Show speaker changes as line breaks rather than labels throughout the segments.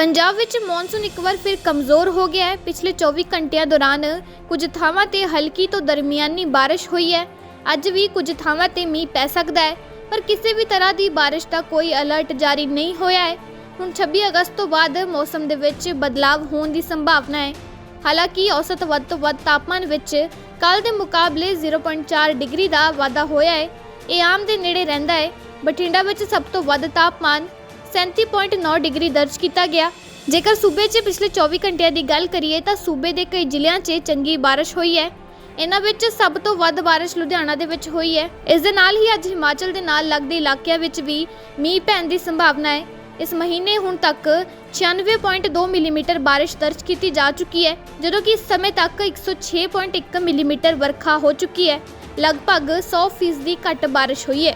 ਪੰਜਾਬ ਵਿੱਚ ਮੌਨਸੂਨ ਇੱਕ ਵਾਰ ਫਿਰ ਕਮਜ਼ੋਰ ਹੋ ਗਿਆ ਹੈ। ਪਿਛਲੇ 24 ਘੰਟਿਆਂ ਦੌਰਾਨ ਕੁਝ ਥਾਵਾਂ ਤੇ ਹਲਕੀ ਤੋਂ ਦਰਮਿਆਨੀ ਬਾਰਿਸ਼ ਹੋਈ ਹੈ। ਅੱਜ ਵੀ ਕੁਝ ਥਾਵਾਂ ਤੇ ਮੀਂਹ ਪੈ ਸਕਦਾ ਹੈ, ਪਰ ਕਿਸੇ ਵੀ ਤਰ੍ਹਾਂ ਦੀ ਬਾਰਿਸ਼ ਦਾ ਕੋਈ ਅਲਰਟ ਜਾਰੀ ਨਹੀਂ ਹੋਇਆ ਹੈ। ਹੁਣ 26 ਅਗਸਤ ਤੋਂ ਬਾਅਦ ਮੌਸਮ ਦੇ ਵਿੱਚ ਬਦਲਾਵ ਹੋਣ ਦੀ ਸੰਭਾਵਨਾ ਹੈ। ਹਾਲਾਂਕਿ ਔਸਤ ਵੱਧ ਤੋਂ ਵੱਧ ਤਾਪਮਾਨ ਵਿੱਚ ਕੱਲ ਦੇ ਮੁਕਾਬਲੇ 0.4 ਡਿਗਰੀ ਦਾ ਵਾਧਾ ਹੋਇਆ ਹੈ। ਇਹ ਆਮ ਦੇ ਨੇੜੇ ਰਹਿੰਦਾ ਹੈ। ਬਠਿੰਡਾ ਵਿੱਚ ਸਭ ਤੋਂ ਵੱਧ ਤਾਪਮਾਨ 37.9 ਡਿਗਰੀ ਦਰਜ ਕੀਤਾ ਗਿਆ। ਜੇਕਰ ਸੂਬੇ 'ਚ ਪਿਛਲੇ 24 ਘੰਟਿਆਂ ਦੀ ਗੱਲ ਕਰੀਏ ਤਾਂ ਸੂਬੇ ਦੇ ਕਈ ਜ਼ਿਲ੍ਹਿਆਂ 'ਚ ਚੰਗੀ ਬਾਰਿਸ਼ ਹੋਈ ਹੈ। ਇਹਨਾਂ ਵਿੱਚ ਸਭ ਤੋਂ ਵੱਧ ਬਾਰਿਸ਼ ਲੁਧਿਆਣਾ ਦੇ ਵਿੱਚ ਹੋਈ ਹੈ। ਇਸ ਦੇ ਨਾਲ ਹੀ ਅੱਜ ਹਿਮਾਚਲ ਦੇ ਨਾਲ ਲੱਗਦੇ ਇਲਾਕਿਆਂ ਵਿੱਚ ਵੀ ਮੀਂਹ ਪੈਣ ਦੀ ਸੰਭਾਵਨਾ ਹੈ। ਇਸ ਮਹੀਨੇ ਹੁਣ ਤੱਕ 96.2 ਮਿਲੀਮੀਟਰ ਬਾਰਿਸ਼ ਦਰਜ ਕੀਤੀ ਜਾ ਚੁੱਕੀ ਹੈ, ਜਦੋਂ ਕਿ ਇਸ ਸਮੇਂ ਤੱਕ 106.1 ਮਿਲੀਮੀਟਰ ਵਰਖਾ ਹੋ ਚੁੱਕੀ ਹੈ। ਲਗਭਗ 100% ਘੱਟ ਬਾਰਿਸ਼ ਹੋਈ ਹੈ।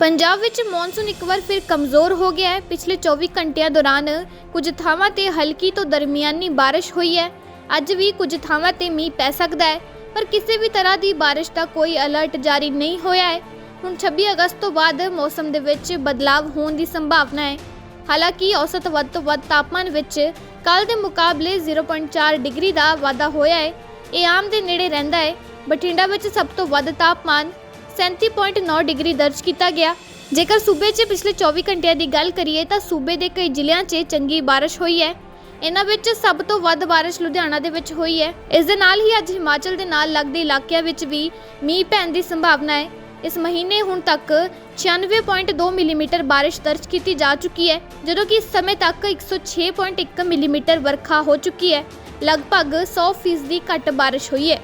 ਪੰਜਾਬ ਵਿੱਚ ਮੌਨਸੂਨ ਇੱਕ ਵਾਰ ਫਿਰ ਕਮਜ਼ੋਰ ਹੋ ਗਿਆ ਹੈ। ਪਿਛਲੇ 24 ਘੰਟਿਆਂ ਦੌਰਾਨ ਕੁਝ ਥਾਵਾਂ ਤੇ ਹਲਕੀ ਤੋਂ ਦਰਮਿਆਨੀ ਬਾਰਿਸ਼ ਹੋਈ ਹੈ। ਅੱਜ ਵੀ ਕੁਝ ਥਾਵਾਂ ਤੇ ਮੀਂਹ ਪੈ ਸਕਦਾ ਹੈ, ਪਰ ਕਿਸੇ ਵੀ ਤਰ੍ਹਾਂ ਦੀ ਬਾਰਿਸ਼ ਦਾ ਕੋਈ ਅਲਰਟ ਜਾਰੀ ਨਹੀਂ ਹੋਇਆ ਹੈ। ਹੁਣ 26 ਅਗਸਤ ਤੋਂ ਬਾਅਦ ਮੌਸਮ ਦੇ ਵਿੱਚ ਬਦਲਾਵ ਹੋਣ ਦੀ ਸੰਭਾਵਨਾ ਹੈ। ਹਾਲਾਂਕਿ ਔਸਤ ਵੱਧ ਤੋਂ ਵੱਧ ਤਾਪਮਾਨ ਵਿੱਚ ਕੱਲ ਦੇ ਮੁਕਾਬਲੇ 0.4 ਡਿਗਰੀ ਦਾ ਵਾਧਾ ਹੋਇਆ ਹੈ। ਇਹ ਆਮ ਦੇ ਨੇੜੇ ਰਹਿੰਦਾ ਹੈ। ਬਠਿੰਡਾ ਵਿੱਚ ਸਭ ਤੋਂ ਵੱਧ ਤਾਪਮਾਨ 37.9 ਡਿਗਰੀ ਦਰਜ ਕੀਤਾ ਗਿਆ। ਜੇਕਰ ਸੂਬੇ 'ਚ ਪਿਛਲੇ 24 ਘੰਟਿਆਂ ਦੀ ਗੱਲ ਕਰੀਏ ਤਾਂ ਸੂਬੇ ਦੇ ਕਈ ਜ਼ਿਲ੍ਹਿਆਂ 'ਚ ਚੰਗੀ ਬਾਰਿਸ਼ ਹੋਈ ਹੈ। ਇਹਨਾਂ ਵਿੱਚ ਸਭ ਤੋਂ ਵੱਧ ਬਾਰਿਸ਼ ਲੁਧਿਆਣਾ ਦੇ ਵਿੱਚ ਹੋਈ ਹੈ। ਇਸ ਦੇ ਨਾਲ ਹੀ ਅੱਜ ਹਿਮਾਚਲ ਦੇ ਨਾਲ ਲੱਗਦੇ ਇਲਾਕਿਆਂ ਵਿੱਚ ਵੀ ਮੀਂਹ ਪੈਣ ਦੀ ਸੰਭਾਵਨਾ ਹੈ। ਇਸ ਮਹੀਨੇ ਹੁਣ ਤੱਕ 96.2 ਮਿਲੀਮੀਟਰ ਬਾਰਿਸ਼ ਦਰਜ ਕੀਤੀ ਜਾ ਚੁੱਕੀ ਹੈ, ਜਦੋਂ ਕਿ ਇਸ ਸਮੇਂ ਤੱਕ 106.1 ਮਿਲੀਮੀਟਰ ਵਰਖਾ ਹੋ ਚੁੱਕੀ ਹੈ। ਲਗਭਗ 100% ਦੀ ਘੱਟ ਬਾਰਿਸ਼ ਹੋਈ ਹੈ।